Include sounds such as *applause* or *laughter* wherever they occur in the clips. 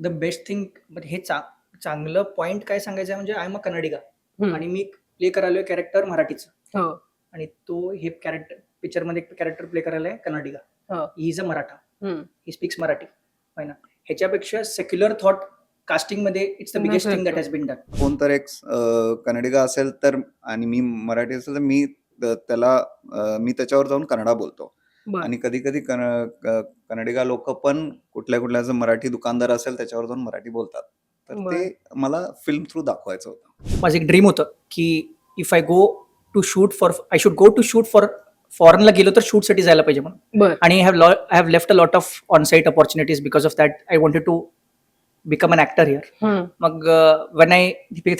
The best thing हे चा चांगलं पॉइंट काय सांगायचं आहे म्हणजे आय एम अ कन्नडिगा. हम्म. आणि मी प्ले करायलोय कॅरेक्टर मराठीचं. हो. आणि तो हे कॅरेक्टर पिक्चरमध्ये कॅरेक्टर प्ले करायला आहे कन्नडिगा. हो. He is a Maratha. Hmm. He speaks Marathi. आहे ना? ह्याच्यापेक्षा secular thought कास्टिंगमध्ये it's the biggest thing that has been done कोण तर एक अ, कन्नडिगा असेल तर आणि मी मराठी असेल तर मी त्याला अ, मी त्याच्यावर जाऊन कन्नडा बोलतो. आणि कधी कधी कन्नडिगा लोक पण कुठल्या कुठल्या जर मराठी दुकानदार असेल त्याच्यावर जाऊन मराठी बोलतात. तर. ते मला फिल्म थ्रू दाखवायचं होतं. माझं एक ड्रीम होतं की if I go to shoot for I should go to shoot for फॉरेनला गेलो तर शूटसाठी जायला पाहिजे म्हणून. आणि I have I have left a lot of on site opportunities because of that I wanted to become an actor here. मग when I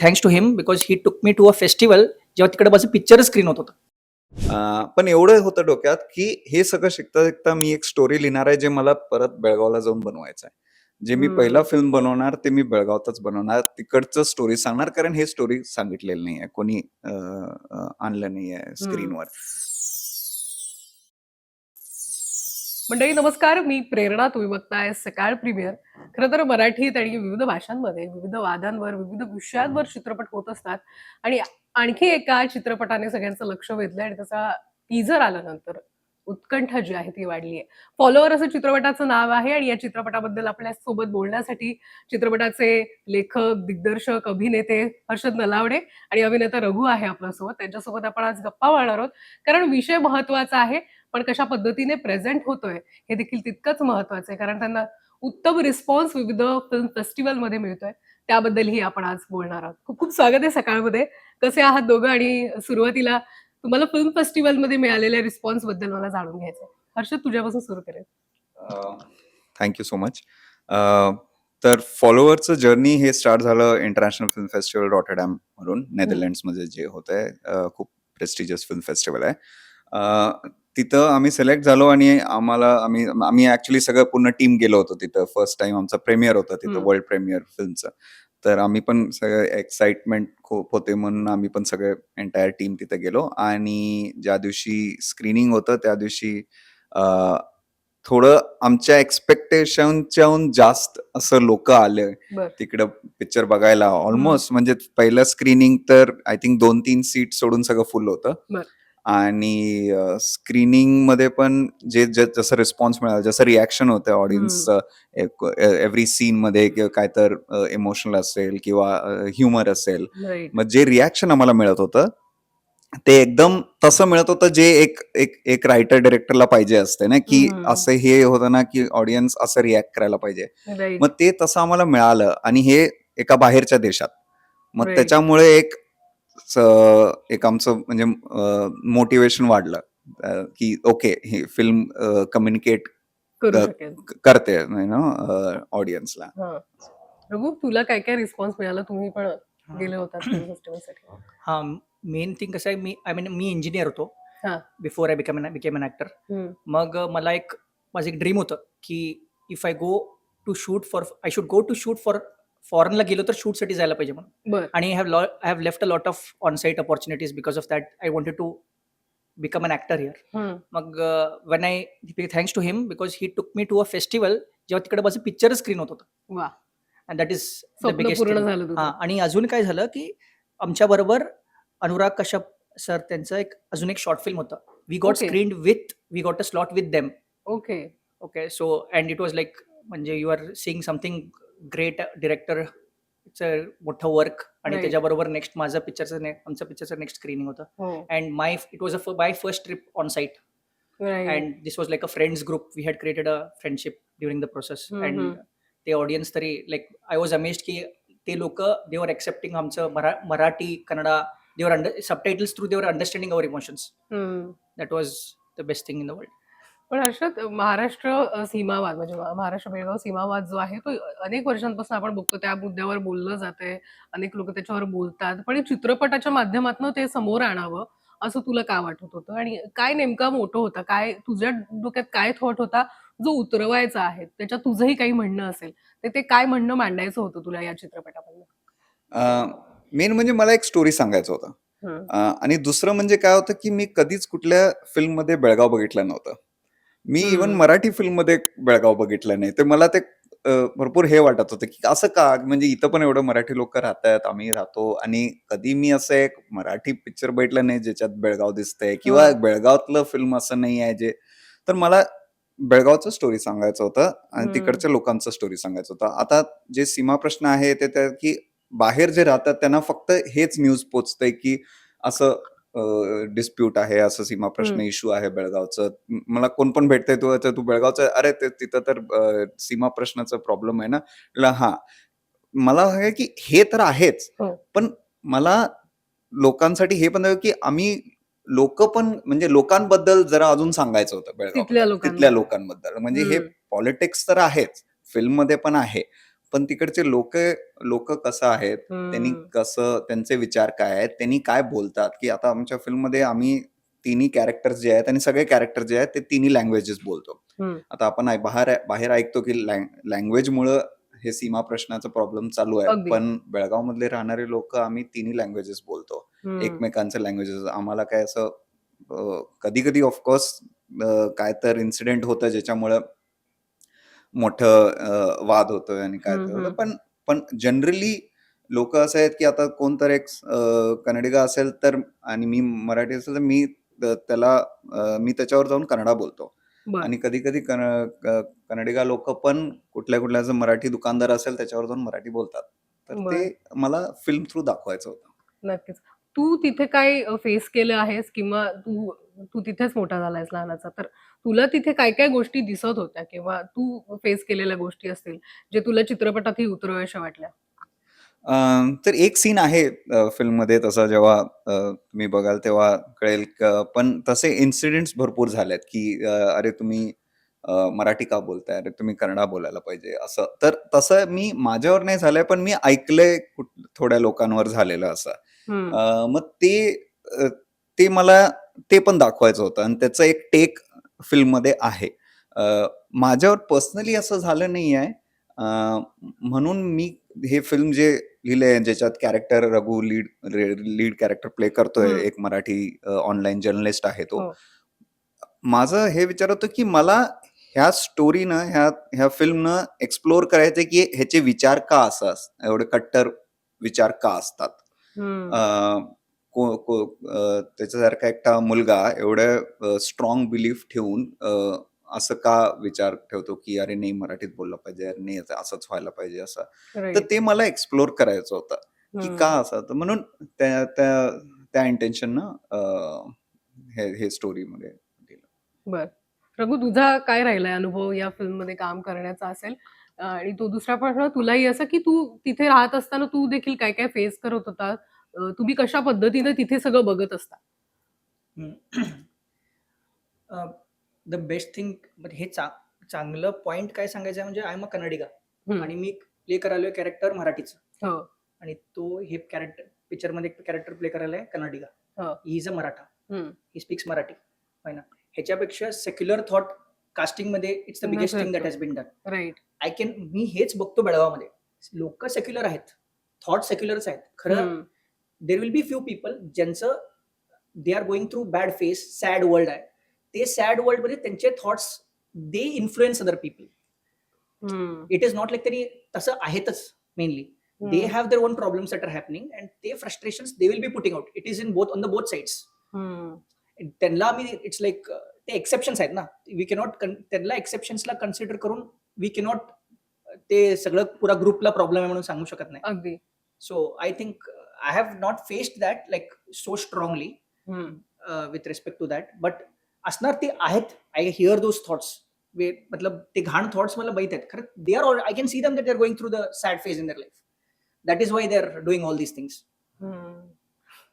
thanks to him because he took me to a festival जेव्हा तिकडे माझं picture screen होत होतं. पण एवढं होतं डोक्यात की हे सगळं शिकता शिकता मी एक स्टोरी लिहिणार आहे जे मला परत बेळगावला जाऊन बनवायचं आहे. जे मी हम्म. पहिला फिल्म बनवणार ते मी बेळगावातच बनवणार. तिकडचं स्टोरी सांगणार कारण हे स्टोरी सांगितलेलं नाही आहे कोणी अ, अ, आणलं नाही आहे स्क्रीनवर मंडळी नमस्कार. मी प्रेरणा तुम्ही बघताय सकाळ प्रीमियर. खरं तर मराठीत आणि विविध भाषांमध्ये विविध वादांवर विविध विषयांवर चित्रपट होत असतात. आणि आणखी एका चित्रपटाने सगळ्यांचं लक्ष वेधलंय आणि त्याचा टीझर आल्यानंतर उत्कंठा जी आहे ती वाढली आहे. फॉलोअर असं चित्रपटाचं नाव आहे आणि या चित्रपटाबद्दल आपल्यासोबत बोलण्यासाठी चित्रपटाचे लेखक दिग्दर्शक अभिनेते हर्षद नलावडे आणि अभिनेता रघु आहे आपल्यासोबत. त्यांच्यासोबत आपण आज गप्पा मारणार आहोत. कारण विषय महत्त्वाचा आहे. पण कशा पद्धतीने प्रेझेंट होतोय हे देखील तितकंच महत्वाचं आहे. कारण त्यांना उत्तम रिस्पॉन्स विविध फिल्म फेस्टिवलमध्ये मिळतोय. त्याबद्दलही आपण आज बोलणार आहोत. खूप खूप स्वागत आहे सकाळमध्ये. कसे आहात दोघं आणि सुरुवातीला तुम्हाला फिल्म फेस्टिवलमध्ये मिळालेल्या रिस्पॉन्सबद्दल मला जाणून घ्यायचं. हर्षद तुझ्यापासून सुरू करेल. थँक्यू सो मच तर फॉलोअरचं जर्नी हे स्टार्ट झालं इंटरनॅशनल फिल्म फेस्टिवल रॉटरडॅम वरून नेदरलँड्समध्ये जे होत आहे खूप प्रेस्टिजियस फिल्म फेस्टिवल आहे. तिथं आम्ही सिलेक्ट झालो आणि आम्हाला आम्ही आम्ही ऍक्च्युली सगळं पूर्ण टीम गेलो होतो तिथं. फर्स्ट टाइम आमचा प्रेमियर होता तिथं. वर्ल्ड प्रेमियर फिल्मचं तर आम्ही पण सगळं एक्साइटमेंट खूप होते म्हणून आम्ही पण सगळे एंटायर टीम तिथे गेलो. आणि ज्या दिवशी स्क्रीनिंग होतं त्या दिवशी थोडं आमच्या एक्सपेक्टेशनच्याहून जास्त असं लोक आले. तिकडं पिक्चर बघायला ऑलमोस्ट म्हणजे पहिलं स्क्रीनिंग तर आय थिंक दोन तीन सीट सोडून सगळं फुल होतं. आणि स्क्रीनिंगमध्ये पण जे जसं रिस्पॉन्स मिळाला जसं रिॲक्शन होतं ऑडियन्स एव्हरी सीन मध्ये किंवा काय तर इमोशनल असेल किंवा ह्युमर असेल. मग जे रिॲक्शन आम्हाला मिळत होतं ते एकदम तसं मिळत होतं जे एक एक एक रायटर डिरेक्टरला पाहिजे असते ना की. असं हे होतं ना की ऑडियन्स असं रिॲक्ट करायला पाहिजे. मग ते तसं आम्हाला मिळालं आणि हे एका बाहेरच्या देशात. मग. त्याच्यामुळे एक एक आमचं म्हणजे मोटिवेशन वाढलं की ओके ही फिल्म कम्युनिकेट करते नो ऑडियन्सला रघु तुला काय काय रिस्पॉन्स मिळाला? तुम्ही पण गेले फेस्टिवलसाठी *clears throat* हा मेन थिंग कसं आहे मी आय मीन मी इंजिनियर होतो. हा. Before I become became an actor hmm. मग मला एक माझं एक ड्रीम होतं की if I go to shoot for I should go to shoot for फॉरेनला गेलो तर शूटसाठी जायला पाहिजे म्हणून. आणि I have I have left a lot of on site opportunities because of that I wanted to become an actor here. मग when I thanks to him because he took me to a festival जेव्हा तिकडे माझं picture screen होत होतं. And that is the biggest हा आणि अजून काय झालं की आमच्या बरोबर अनुराग कश्यप सर त्यांचं एक अजून एक शॉर्ट फिल्म होतं. We got. Screen with we got a slot with them okay okay so and it was like म्हणजे you are seeing something great director मोठं वर्क आणि Right. त्याच्याबरोबर नेक्स्ट माझं पिक्चरचं ने आमचं पिक्चरचं नेक्स्ट स्क्रीनिंग होतं. हो. And my it was a my first trip on site right and this was like a friends group we had created a friendship during the process hmm, and hmm. ते audience तरी like I was अमेस्ड की ते लोक they were accepting आमचं मरा Marathi Kannada they were under subtitles through they were understanding our emotions hmm. That was the best thing in the world पण हर्षद महाराष्ट्र सीमावाद म्हणजे महा- महाराष्ट्र बेळगाव सीमावाद जो आहे तो अनेक वर्षांपासून आपण बघतो त्या मुद्द्यावर बोललं जातंय. अनेक लोक त्याच्यावर बोलतात. पण चित्रपटाच्या माध्यमातून ते समोर आणावं असं तुला का वाटत होतं? आणि काय नेमका मोठं होता? काय तुझ्या डोक्यात काय थॉट होता? जो उतरवायचा आहे त्याच्यात तुझंही काही म्हणणं असेल तर ते काय म्हणणं मांडायचं होतं तुला या चित्रपटामधलं मेन म्हणजे मला एक स्टोरी सांगायचं होतं. आणि दुसरं म्हणजे काय होतं की मी कधीच कुठल्या फिल्ममध्ये बेळगाव बघितलं नव्हतं. मी हम्म. इवन मराठी फिल्ममध्ये बेळगाव बघितलं नाही ते मला ते अ, भरपूर हे वाटत होतं की असं का म्हणजे इथं पण एवढं मराठी लोक राहतात आम्ही राहतो आणि कधी मी असं एक मराठी पिक्चर बघितलं नाही ज्याच्यात बेळगाव दिसतंय किंवा हा. बेळगावातलं फिल्म असं नाही आहे जे तर मला बेळगावचं स्टोरी सांगायचं होतं आणि हम्म. तिकडच्या लोकांचं स्टोरी सांगायचं होतं आता जे सीमा प्रश्न आहे ते त्या की बाहेर जे राहतात त्यांना फक्त हेच न्यूज पोचतंय की असं डिस्प्यूट आहे असं सीमा प्रश्न. इश्यू आहे बेळगावचं मला कोण पण भेटतंय तू तू बेळगावचं. अरे ते तिथं तर सीमा प्रश्नाचा प्रॉब्लेम आहे ना हा मला की हे तर आहेच हो. पण मला लोकांसाठी हे पण की आम्ही लोक पण म्हणजे लोकांबद्दल जरा अजून सांगायचं होतं बेळगाव तिथल्या लोकांबद्दल. म्हणजे हे. पॉलिटिक्स तर आहेच फिल्ममध्ये पण आहे पण तिकडचे लोक लोक कसं आहेत त्यांनी हम्म. कसं त्यांचे विचार काय आहेत त्यांनी काय बोलतात की आता आमच्या फिल्ममध्ये आम्ही तिन्ही कॅरेक्टर्स जे आहेत आणि सगळे कॅरेक्टर जे आहेत ते तिन्ही लँग्वेजेस बोलतो. आता आपण बाहेर बाहेर ऐकतो की लँग्वेजमुळं हे सीमा प्रश्नाचा प्रॉब्लेम चालू आहे अगदी. पण बेळगाव मधले राहणारे लोक आम्ही तिन्ही लँग्वेजेस बोलतो. एकमेकांचे लँग्वेजेस आम्हाला काय असं कधी कधी ऑफकोर्स काय तर इन्सिडेंट होतं ज्याच्यामुळं मोठं वाद होतोय आणि काय होतं. पण पण जनरली लोक असे आहेत की आता कोणतर एक अ, कन्नडिगा असेल तर आणि मी मराठी असेल तर मी त- त्याला अ, मी त्याच्यावर जाऊन कन्नडा बोलतो. बर. आणि कधी कधी कन्नडिगा लोक पण कुठल्या कुठल्या जर मराठी दुकानदार असेल त्याच्यावर जाऊन मराठी बोलतात. तर बर. ते मला फिल्म थ्रू दाखवायचं होतं. नक्कीच. तू तिथे काय फेस केलं आहेस किंवा तू तू तिथेच मोठा झालायस लहानाचा तर तुला तिथे काय काय गोष्टी दिसत होत्या किंवा तू फेस केलेल्या गोष्टी असतील जे तुला चित्रपटातही उतरवायच्या वाटल्या? अं, तर एक सीन आहे फिल्ममध्ये तसा जेव्हा तुम्ही बघाल तेव्हा कळेल क- पण तसे इन्सिडेंट्स भरपूर झालेत की अरे तुम्ही मराठी का बोलताय? अरे तुम्ही कन्नडा बोलायला पाहिजे असं. तर तसं मी माझ्यावर नाही झालंय पण मी ऐकलंय कुठ- थोड्या लोकांवर झालेलं असं. मग ते ते मला ते पण दाखवायचं होतं आणि त्याचं एक टेक फिल्ममध्ये आहे माझ्यावर पर्सनली असं झालं नाही आहे म्हणून मी हे फिल्म जे लिहिलंय ज्याच्यात character Raghu lead lead character play करतोय. एक मराठी ऑनलाईन जर्नलिस्ट आहे तो हो. माझं हे विचार होतं की मला ह्या स्टोरीनं ह्या ह्या फिल्मनं एक्सप्लोर करायचं की ह्याचे विचार का असं अस- एवढे कट्टर विचार का असतात. अं, को- को- अं, त्याच्यासारखा एकटा मुलगा एवढं स्ट्रॉंग बिलीफ ठेवून अं, असं का विचार ठेवतो की अरे नाही मराठीत बोललं पाहिजे अरे नाही याचं असंच व्हायला पाहिजे असं. तर ते मला एक्सप्लोर करायचं होतं की. का असं? तर म्हणून त्या त्या त्या इंटेन्शननं हे हे स्टोरीमध्ये दिलं. बर. रघु तुझा काय राहिलाय अनुभव या फिल्ममध्ये काम करण्याचा असेल? अं, आणि तो दुसरा प्रश्न तुलाही असं की तू तिथे राहत असताना तू देखील काय काय फेस करत होता? तुम्ही कशा पद्धतीने तिथे सगळं बघत असता? द बेस्ट थिंग हे चांगलं पॉइंट काय सांगायचं म्हणजे आय एम अ कन्नडिगा. आणि मी प्ले करायला कॅरेक्टर मराठीचं. हो. आणि तो हे कॅरेक्टर पिक्चरमध्ये कॅरेक्टर प्ले करायला कन्नडिगा हो. He is a Maratha. He speaks Marathi. ना? ह्याच्यापेक्षा secular thought कास्टिंगमध्ये it's the biggest thing that has been done right I can मी हेच बघतो बेळगावमध्ये. लोक सेक्युलर आहेत. थॉट सेक्युलरच आहेत. खरं there will be few people ज्यांचं they are going through bad phase sad world आहे. ते सॅड वर्ल्डमध्ये त्यांचे thoughts they influence other people it is not like त्यांनी तसं आहेतच mainly they have their own problems that are happening and ते frustration they will be putting out it is in both on the both sides त्यांना मी it's like ते exceptions आहेत ना. We cannot त्यांना एक्सेप्शन्सला कन्सिडर करून वी कॅनॉट ते सगळं पुरा ग्रुपला प्रॉब्लेम आहे म्हणून सांगू शकत नाही. So I think I have not faced that like so strongly hmm. With respect to that but असणार ते आहेत. आय हिअर दोज थॉट्स मतलब ते घाण थॉट्स मला माहीत आहेत. खरं they are I can see them that are going through the sad phase in their life that is why they are doing all these things.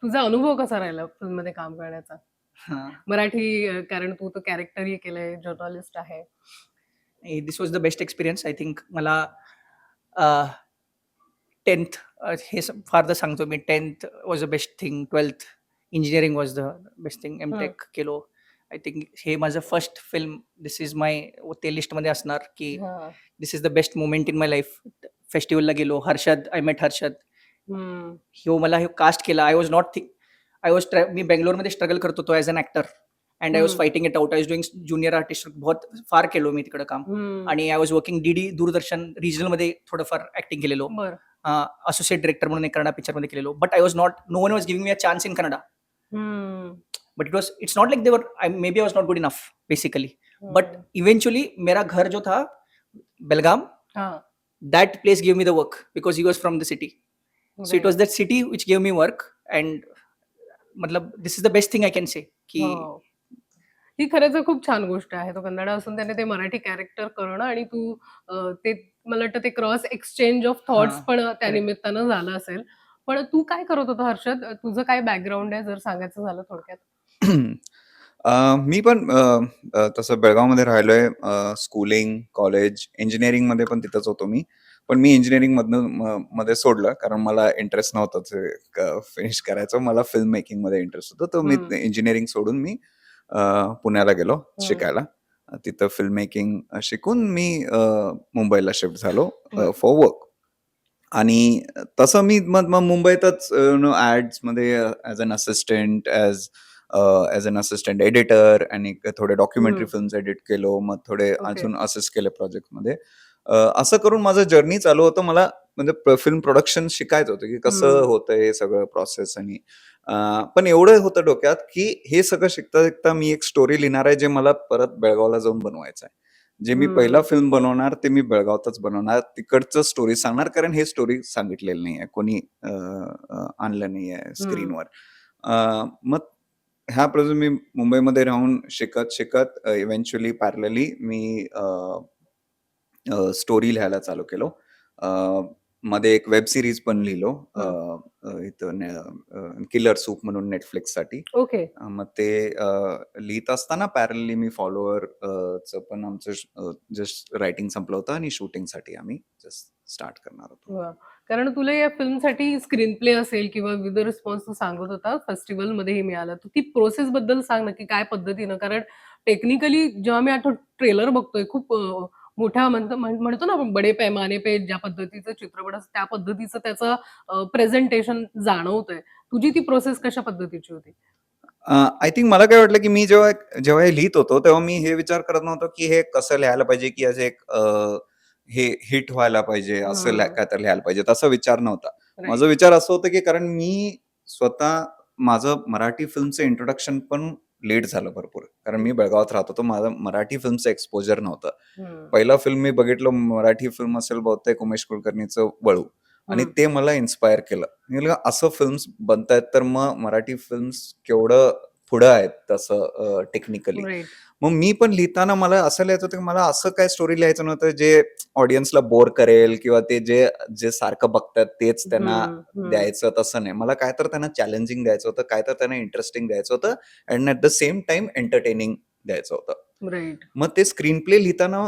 तुझा अनुभव कसा राहिला फिल्ममध्ये काम करण्याचा? मराठी कारण तू तर कॅरेक्टरही केलंय जर्नलिस्ट आहे. This was the best experience I think मला टेन्थ हे स- फारदा सांगतो मी. Tenth was the best thing twelfth engineering was the best thing M Tech केलो. आय थिंक हे माझं first film this is my ते लिस्टमध्ये असणार की हा. This is the best moment in my life फेस्टिवलला गेलो. Harshad I met Harshad. ह्यो मला हे कास्ट केला. I was not think I was मी बेंगलोरमध्ये स्ट्रगल करत होतो as an actor and I was. Fighting it out I was doing junior artist बहुत फार केलो मी तिकडे काम. आणि I was working DD Doordarshan रिजनलमध्ये थोडंफार ऍक्टिंग केलेलो. बर. असोसिएट डिरेक्टर म्हणून एक कन्नडा पिक्चरमध्ये केलेलो but I was not no one was giving me a chance in Kannada hmm. But it was it's not like they were I may be I was not good enough basically but hmm. Eventually मेरा घर जो था बेलगाम हा. that place gave me the work because he was from the city so it was that city which gave me work and matlab this is the best thing i can say ki हो. खरंच खूप छान गोष्ट आहे. तो कन्नडा असून त्याने ते मराठी कॅरेक्टर करणं आणि तू ते मला वाटतं ते क्रॉस एक्सचेंज ऑफ थॉट्स पण त्या निमित्तानं झालं असेल. पण तू काय करत होता हर्षद? तुझं काय बॅकग्राऊंड आहे जर सांगायचं झालं थोडक्यात? अं, मी पण अं, अं, तसं बेळगावमध्ये राहिलोय. स्कूलिंग कॉलेज इंजिनिअरिंगमध्ये पण तिथंच होतो मी. पण मी इंजिनिअरिंग मधनं म- मध्ये सोडलं कारण मला इंटरेस्ट नव्हतं फिनिश करायचं. मला फिल्म मेकिंगमध्ये इंटरेस्ट होतं. तर हम्म. मी इंजिनिअरिंग सोडून मी पुण्याला गेलो शिकायला तिथं फिल्म मेकिंग शिकून मी मुंबईला शिफ्ट झालो. फॉर वर्क आणि तसं मी मग मग मुंबईतच no ऍड्समध्ये as an assistant as as an assistant editor आणि थोडे डॉक्युमेंटरी. फिल्म्स एडिट केलो मग थोडे. अजून असिस्ट केले प्रोजेक्टमध्ये असं करून माझं जर्नी चालू होतं मला म्हणजे फिल्म प्रोडक्शन शिकायचं होतं की कसं. होतं हे सगळं प्रोसेस आणि पण एवढं होतं डोक्यात की हे सगळं शिकता शिकता मी एक स्टोरी लिहिणार आहे जे मला परत बेळगावला जाऊन बनवायचं आहे. जे मी. पहिला फिल्म बनवणार ते मी बेळगावातच बनवणार. तिकडचं स्टोरी सांगणार कारण हे स्टोरी सांगितलेलं नाही आहे कोणी आणलं नाही आहे स्क्रीनवर मग ह्या प्रोजेक्ट मी मुंबईमध्ये राहून शिकत शिकत इव्हेंच्युअली पॅरलली मी स्टोरी लिहायला चालू केलो. मध्ये एक वेब सिरीज पण लिहिलो इथं किलर सूप म्हणून नेटफ्लिक्ससाठी ओके मग ते लिहित असताना पॅरलली मी फॉलोअर च पण आमचं जस्ट रायटिंग संपलं होतं आणि शूटिंगसाठी आम्ही जस्ट स्टार्ट करणार होतो. कारण तुला या फिल्मसाठी स्क्रीन प्ले असेल किंवा विविध रिस्पॉन्स तू सांगत होता फेस्टिवल मध्येही मिळाला तर ती प्रोसेस बद्दल सांग नक्की काय पद्धतीनं. कारण टेक्निकली जेव्हा मी आता ट्रेलर बघतोय खूप मोठ्या म्हणतो म्हण- म्हणतो ना आपण बडे पैमाने पे ज्या पद्धतीचं चित्रपट असतं त्या पद्धतीचं त्याचं प्रेझेंटेशन जाणवतंय तुझी ती प्रोसेस कशा पद्धतीची होती आय थिंक मला काय वाटलं की मी जेव्हा जेव्हा हे लिहित होतो तेव्हा मी हे विचार करत नव्हतो की हे कसं लिहायला पाहिजे की असं एक हे हिट व्हायला पाहिजे असं. काय तर लिहायला पाहिजे तसा विचार नव्हता. माझा विचार असं होतं की कारण मी स्वतः माझं मराठी फिल्मचं इंट्रोडक्शन पण लेट झालं भरपूर कारण मी बेळगावात राहत होतो माझं मराठी फिल्मचं एक्सपोजर नव्हतं. पहिला फिल्म मी बघितलं मराठी फिल्म असेल बहुतेक उमेश कुलकर्णीचं वळू आणि. ते मला इन्स्पायर केलं असं फिल्म्स बनतायत तर मग मराठी फिल्म्स केवढं पुढं आहेत तसं टेक्निकली. मग मी पण लिहिताना मला असं लिहायचं होतं की मला असं काय स्टोरी लिहायचं नव्हतं जे ऑडियन्सला बोर करेल किंवा ते जे जे सारखं बघतात तेच त्यांना. द्यायचं तसं नाही. मला काय तर त्यांना चॅलेंजिंग द्यायचं होतं काय तर त्यांना इंटरेस्टिंग द्यायचं होतं and at the same time entertaining द्यायचं होतं. मग ते स्क्रीन प्ले लिहिताना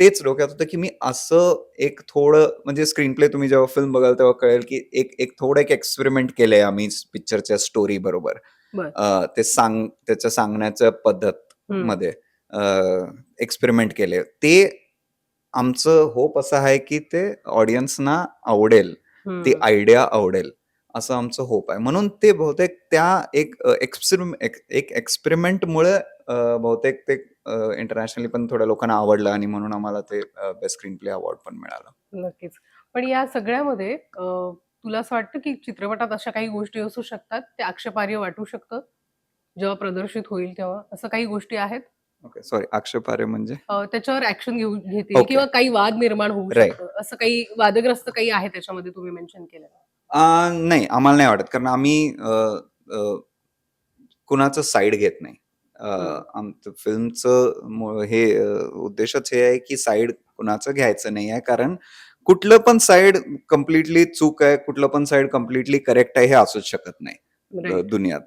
तेच डोक्यात होतं की मी असं एक थोडं म्हणजे स्क्रीन प्ले तुम्ही जेव्हा फिल्म बघाल तेव्हा कळेल की एक एक थोडं एक एक्सपेरिमेंट केलंय आम्ही पिक्चरच्या स्टोरी बरोबर. ते सांग त्याचं सांगण्याच्या पद्धत मध्ये एक्सपेरिमेंट केले. ते आमचं होप असं आहे की ते ऑडियन्सना आवडेल ती आयडिया आवडेल असं आमचं होप आहे. म्हणून ते बहुतेक त्या एक एक्सपेरिमेंट एक एक्सपेरिमेंटमुळे बहुतेक ते इंटरनॅशनली पण थोड्या लोकांना आवडलं आणि म्हणून आम्हाला ते बेस्ट स्क्रीन प्ले अवॉर्ड पण मिळालं. नक्कीच. पण या सगळ्यामध्ये तुला असं वाटतं की चित्रपटात अशा काही गोष्टी असू शकतात? ते आक्षेपार्ह वाटू शकतं? जेव्हा प्रदर्शित होईल तेव्हा? असं काही गोष्टी आहेत? ओके सॉरी आक्षेपार्ह म्हणजे? त्याच्यावर ऍक्शन घेऊ घेतील. किंवा काही वाद निर्माण होऊ. शकतं. असं काही वादग्रस्त काही आहे त्याच्यामध्ये तुम्ही मेन्शन केलं नाही. आम्हाला नाही वाटत. कारण आम्ही कुणाचं साईड घेत नाही. आमचं फिल्मचं हे उद्देशच हे आहे की साईड कुणाचं घ्यायचं नाही आहे. कारण कुठलं पण साईड कम्प्लिटली चूक आहे कुठलं पण साईड कम्प्लिटली करेक्ट आहे हे असूच शकत नाही. दुनियात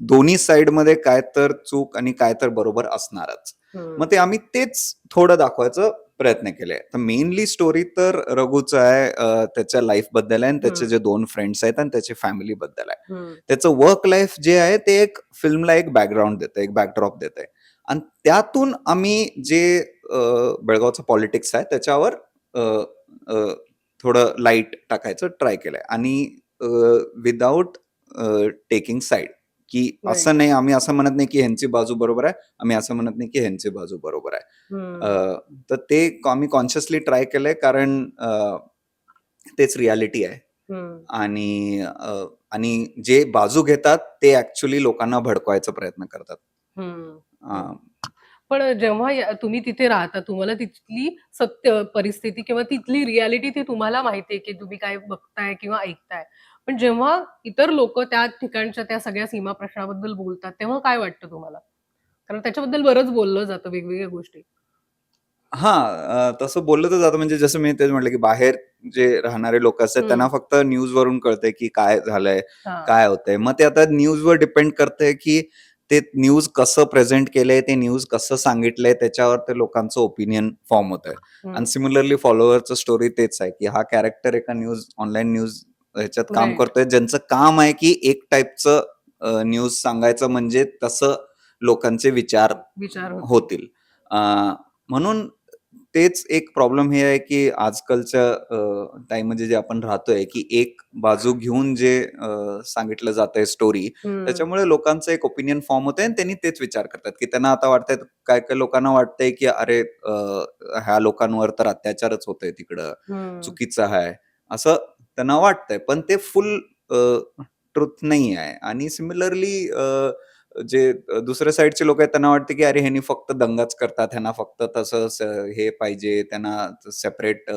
दोन्ही साईडमध्ये काय तर चूक आणि काय तर बरोबर असणारच. मग ते आम्ही तेच थोडं दाखवायचं प्रयत्न केले तर मेनली स्टोरी तर रघुचं आहे त्याच्या लाईफबद्दल आहे आणि त्याचे. जे दोन फ्रेंड्स आहेत आणि त्याची फॅमिली बद्दल आहे. त्याचं वर्क लाईफ जे आहे ते एक फिल्मला एक बॅकग्राऊंड देतं एक बॅकड्रॉप देत आहे आणि त्यातून आम्ही जे बेळगावचं पॉलिटिक्स आहे त्याच्यावर अं, थोडं लाइट टाकायचं ट्राय केलंय. आणि विदाऊट टेकिंग साईड की असं नाही आम्ही असं म्हणत नाही की ह्यांची बाजू बरोबर आहे. आम्ही असं म्हणत नाही की ह्यांची बाजू बरोबर आहे. हम्म. तर ते आम्ही कॉन्शियसली ट्राय केलंय कारण अ, तेच रियालिटी आहे. हम्म. आणि अ, आणि जे बाजू घेतात ते ऍक्च्युली लोकांना भडकवायचा प्रयत्न करतात. हम्म. अ, पण जेव्हा या- तुम्ही तिथे राहता तुम्हाला तिथली सत्य परिस्थिती किंवा तिथली रियालिटी ती तुम्हाला माहितीये की तुम्ही काय बघताय किंवा ऐकताय. पण जेव्हा इतर लोक त्या ठिकाणच्या त्या सगळ्या सीमा प्रश्नाबद्दल बोलतात तेव्हा काय वाटतं तुम्हाला? कारण त्याच्याबद्दल बरंच बोललं जातं वेगवेगळ्या गोष्टी. हा अ, तसं बोललं तर जातं. म्हणजे जसं मी तेच म्हटलं की बाहेर जे राहणारे लोक असतात. त्यांना फक्त न्यूज वरून कळतंय की काय झालंय हा. काय होतंय. मग ते आता न्यूजवर डिपेंड करतंय की ते न्यूज कसं प्रेझेंट केलंय ते न्यूज कसं सांगितलंय त्याच्यावर ते लोकांचं ओपिनियन फॉर्म होत आहे. आणि सिमिलरली फॉलोअरचं स्टोरी तेच आहे की हा कॅरेक्टर एका न्यूज ऑनलाईन न्यूज ह्याच्यात काम. करतोय ज्यांचं काम आहे की एक टाईपचं न्यूज सांगायचं म्हणजे तसं लोकांचे विचार विचार होतो. होतील म्हणून तेच एक प्रॉब्लेम हे आहे की आजकालच्या टाइम जे आपण राहतोय की एक बाजू घेऊन जे अं, सांगितलं जात आहे स्टोरी. त्याच्यामुळे लोकांचं एक ओपिनियन फॉर्म होतंय आणि त्यांनी तेच विचार करतात की त्यांना आता वाटतंय काय काय लोकांना वाटतंय की अरे अं, ह्या लोकांवर तर अत्याचारच होतोय तिकडं. चुकीचं आहे असं त्यांना वाटतंय पण ते फुल ट्रुथ नाही आहे आणि सिमिलरली जे दुसऱ्या साईडचे लोक आहेत त्यांना वाटतं की अरे ह्यांनी फक्त दंगाच करतात ह्यांना फक्त तसं स- हे पाहिजे त्यांना सेपरेट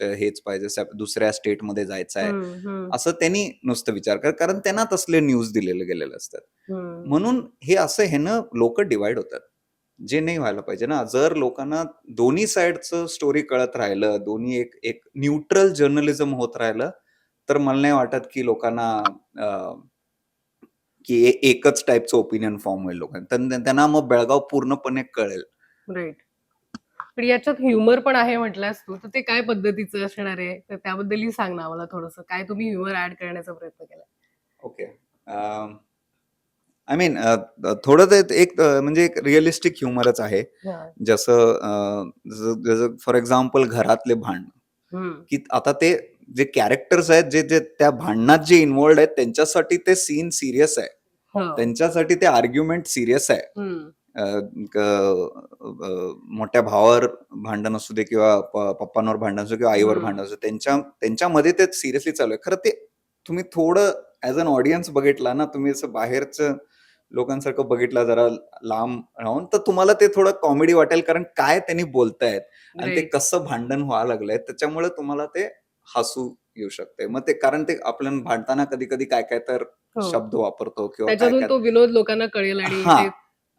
हेच पाहिजे sep- दुसऱ्या स्टेटमध्ये जायचं आहे. हम्म, हम्म, असं त्यांनी नुसतं विचार कर कारण त्यांना तसले न्यूज दिलेले गेलेले असतात. हम्म. म्हणून हे असं ह्यानं लोक डिवाइड होतात जे नाही व्हायला पाहिजे ना. जर लोकांना दोन्ही साईडचं स्टोरी कळत राहिलं दोन्ही एक एक न्यूट्रल जर्नलिझम होत राहिलं तर मला नाही वाटत की लोकांना की एकच टाईपचं ओपिनियन फॉर्म होईल लोकांना. त्यां- त्यांना मग बेळगाव पूर्णपणे कळेल. राईट पण याच्यात ह्युमर पण आहे म्हटल्यास तू तर ते काय पद्धतीचं असणार आहे? तर त्याबद्दलही सांग ना मला थोडस. काय तुम्ही ह्युमर ऍड करण्याचा प्रयत्न केला? ओके आय मीन थोडं ते एक म्हणजे एक रिअलिस्टिक ह्युमरच आहे. जसं- जसं फॉर एक्झाम्पल घरातले भांडण. की आता ते जे कॅरेक्टर्स आहेत जे जे त्या भांडणात जे इन्वॉल्ड आहेत त्यांच्यासाठी ते सीन सिरियस आहे. त्यांच्यासाठी ते आर्ग्युमेंट सिरियस आहे. मोठ्या भावावर भांडण असू दे किंवा पप्पांवर भांडण असू किंवा आईवर. भांडण असू त्यांच्या त्यांच्यामध्ये ते सिरियसली चालू आहे. खरं ते तुम्ही थोडं ऍज अन ऑडियन्स बघितला ना तुम्ही असं बाहेरचं लोकांसारखं बघितला जरा लांब राहून तर तुम्हाला ते थोडं कॉमेडी वाटेल कारण काय त्यांनी बोलतायत आणि ते कसं भांडण व्हायला लागलंय त्याच्यामुळे तुम्हाला ते हसू येऊ शकते मग ते कारण ते आपण भांडताना कधी कधी काय काय तर शब्द वापरतो किंवा हो. त्याच्यातून तो विनोद लोकांना कळेल आणि हा.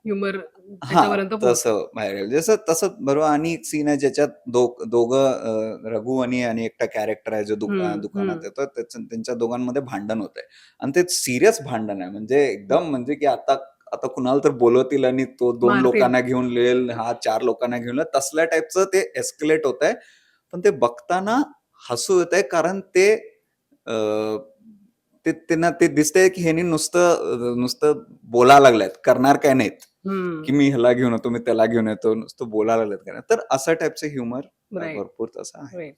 ह्युमर हा. तसं. जसं तसं बरोबर आणि एक सीन आहे ज्याच्यात दो- दोघं रघु आणि आणि एकटा कॅरेक्टर आहे जो दुका- हम्म, दुकानात. येतो त्याचं- त्यांच्या दोघांमध्ये भांडण होत आहे आणि ते सिरियस भांडण आहे म्हणजे एकदम म्हणजे की आता आता कुणाला तर बोलवतील आणि तो दोन. लोकांना घेऊन येईल हा चार लोकांना घेऊन तसल्या टाईपचं ते एस्केलेट होत आहे पण ते बघताना हसू येत आहे कारण ते ते त्यांना ते दिसतंय की ह्यांनी नुसतं नुसतं बोलायला लागल्यात करणार काय नाहीत. की मी ह्याला घेऊन येतो मी त्याला घेऊन येतो नुसतं बोलायला लागलेत का नाही. तर अशा टाईपचे ह्युमर. भरपूर तसं आहे.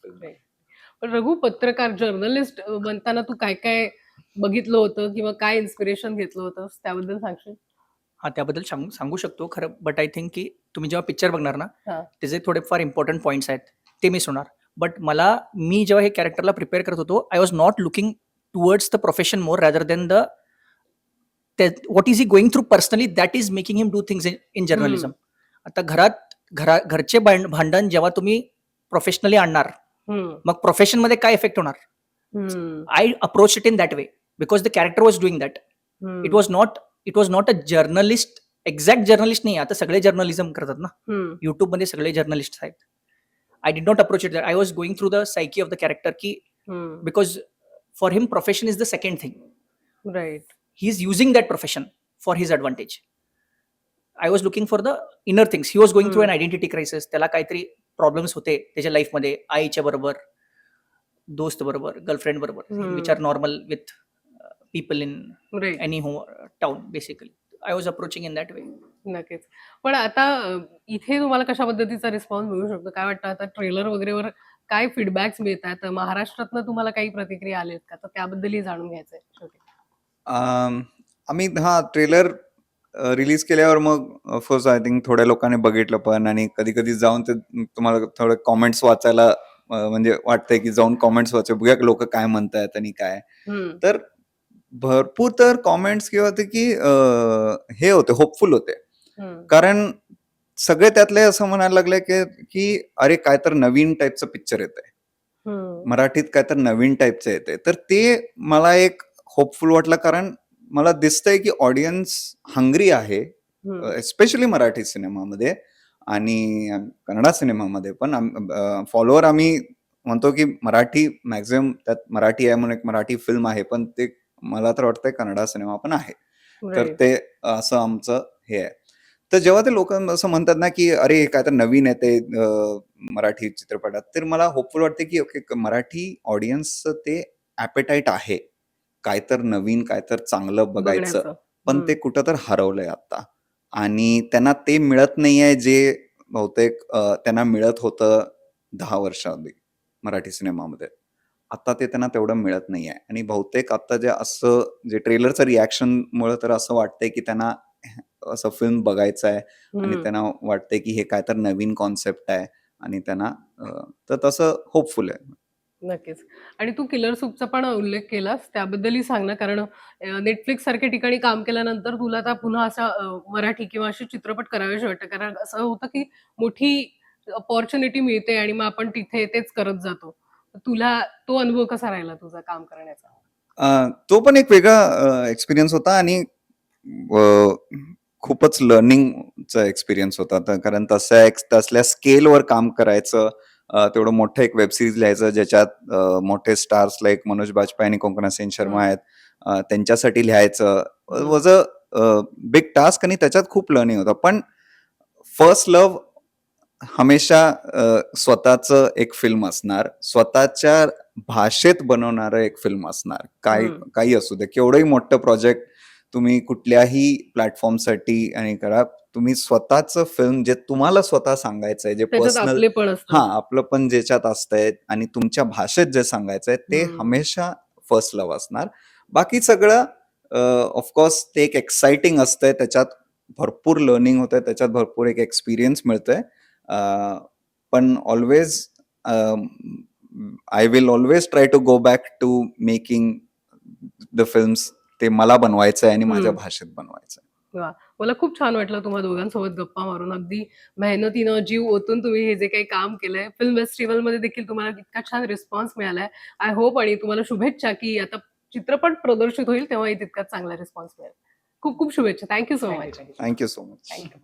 पण रघु पत्रकार जर्नलिस्ट बनताना तू काय काय बघितलं होतं किंवा काय इन्स्पिरेशन घेतलं होतं त्याबद्दल सांगशील हा त्याबद्दल सांगू सांगू शकतो खरं बट आय थिंक की तुम्ही जेव्हा पिक्चर बघणार ना. त्याचे थोडेफार इम्पॉर्टंट पॉईंट्स आहेत ते मिस होणार बट मला मी जेव्हा हे कॅरेक्टरला प्रिपेअर करत होतो I was not looking towards the profession more rather than the what is he going through personally that is making him do things in journalism आता घरात घरा घरचे भांड- भांडण जेव्हा तुम्ही प्रोफेशनली आणणार हम्म, मग प्रोफेशनमध्ये काय इफेक्ट होणार? I approach it in that way because the character was doing that it was not it was not a journalist exact journalist नाही आता सगळे जर्नलिझम करतात ना. हम्म, युट्यूबमध्ये सगळे जर्नलिस्ट आहेत. I did not approach it I was going through the psyche of the character की. Because for him profession is the second thing right he is using that profession for his advantage I was looking for the inner things he was going through an identity crisis त्याला काहीतरी problems होते त्याच्या लाईफमध्ये आईच्या बरोबर दोस्त बरोबर girlfriend बरोबर. Which are normal with people in any hometown basically I was approaching in that way नक्कीच. पण आता इथे तुम्हाला कशा पद्धतीचा रिस्पॉन्स मिळू शकतो? काय वाटतं? आता ट्रेलर वगैरेवर काय फीडबॅक्स मिळतात? महाराष्ट्रातनं तुम्हाला काही प्रतिक्रिया आल्यात का? तर त्याबद्दलही जाणून घ्यायचंय. शेवटी. आम्ही हा ट्रेलर रिलीज केल्यावर मग ऑफकोर्स आय थिंक थोड्या लोकांनी बघितलं पण आणि कधी कधी जाऊन ते तुम्हाला थोडे कॉमेंट्स वाचायला म्हणजे वाटतंय की जाऊन कॉमेंट्स वाचा बघूया लोक काय म्हणतायत आणि काय. तर भरपूर तर कॉमेंट्स किंवा ते की हे होते होपफुल होते. कारण सगळे त्यातले असं म्हणायला लागले की की अरे काय तर नवीन टाईपचं पिक्चर येत आहे. मराठीत काय तर नवीन टाईपचं येते तर ते मला एक होपफुल वाटलं कारण मला दिसतंय की ऑडियन्स हंग्री आहे हम्म. एस्पेशली मराठी सिनेमामध्ये आणि कन्नडा सिनेमामध्ये पण फॉलोअर आम्ही म्हणतो की मराठी मॅक्झिमम त्यात मराठी आहे म्हणून एक मराठी फिल्म आहे पण ते मला तर वाटतंय कन्नडा सिनेमा पण आहे तर. ते असं आमचं हे आहे तर जेव्हा ते लोक असं म्हणतात ना की अरे काय तर नवीन आहे ते अं, मराठी चित्रपटात तर मला होपफुल वाटते की ओके मराठी ऑडियन्सचं ते ॲपेटाईट आहे. काय तर नवीन काय तर चांगलं बघायचं. बघण्याचं. पण. ते कुठं तर हरवलंय आता आणि त्यांना ते मिळत नाहीये जे बहुतेक अं, त्यांना मिळत होतं दहा वर्षाआधी मराठी सिनेमामध्ये. आता ते त्यांना तेवढं मिळत नाहीये. आणि बहुतेक आता जे असं जे ट्रेलरचं रिॲक्शन मुळे तर असं वाटतंय की त्यांना असं फिल्म बघायचं आहे आणि. त्यांना वाटतंय की हे काय तर नवीन कॉन्सेप्ट आहे आणि त्यांना तर तसं होपफुल आहे. नक्कीच. आणि तू किलर सूपचा पण उल्लेख केलास त्याबद्दलही सांग ना कारण नेटफ्लिक्स सारख्या ठिकाणी काम केल्यानंतर तुला आता पुन्हा असा मराठी किंवा असे चित्रपट करावेसे वाटतं. कारण असं होतं की मोठी अपॉर्च्युनिटी मिळते आणि मग आपण तिथे तेच करत जातो. तुला तो अनुभव कसा राहिला तुझा काम करण्याचा? तो पण एक वेगळा एक्सपिरियन्स होता आणि खूपच लर्निंगचा एक्सपिरियन्स होता तर कारण तसं एक तसल्या स्केलवर काम करायचं तेवढं मोठं एक वेब सिरीज लिहायचं ज्याच्यात मोठे स्टार्स लाईक मनोज बाजपेयी आणि कोकणा सेन शर्मा. आहेत त्यांच्यासाठी लिहायचं. वॉज अ बिग टास्क आणि त्याच्यात खूप लर्निंग होतं पण फर्स्ट लव्ह हमेशा स्वतःचं एक फिल्म असणार स्वतःच्या भाषेत बनवणारं एक फिल्म असणार काय हम्म. काही असू दे केवढंही मोठं प्रोजेक्ट तुम्ही कुठल्याही प्लॅटफॉर्मसाठी आणि करा तुम्ही स्वतःचं फिल्म जे तुम्हाला स्वतः सांगायचं आहे जे पर्सनल हा आपलं पण ज्याच्यात असतंय आणि तुमच्या भाषेत जे सांगायचंय ते हम्म. हमेशा फर्स्ट लव्ह असणार. बाकी सगळं ऑफकोर्स ते एक एक्साइटिंग असतंय त्याच्यात भरपूर लर्निंग होतंय त्याच्यात भरपूर एक एक्सपिरियन्स मिळतोय. पण always I will always try to go back to making the films ते मला बनवायचं आहे आणि माझ्या. भाषेत बनवायचं आहे. मला खूप छान वाटलं तुम्हा दोघांसोबत गप्पा मारून. अगदी मेहनतीनं जीव ओतून तुम्ही हे जे काही काम केलंय. फिल्म फेस्टिवलमध्ये देखील तुम्हाला इतका छान रिस्पॉन्स मिळालाय. आय होप आणि तुम्हाला शुभेच्छा की आता चित्रपट प्रदर्शित होईल तेव्हाही तितकाच चांगला रिस्पॉन्स मिळेल. खूप खूप शुभेच्छा. Thank you so much. Thank you so much thank you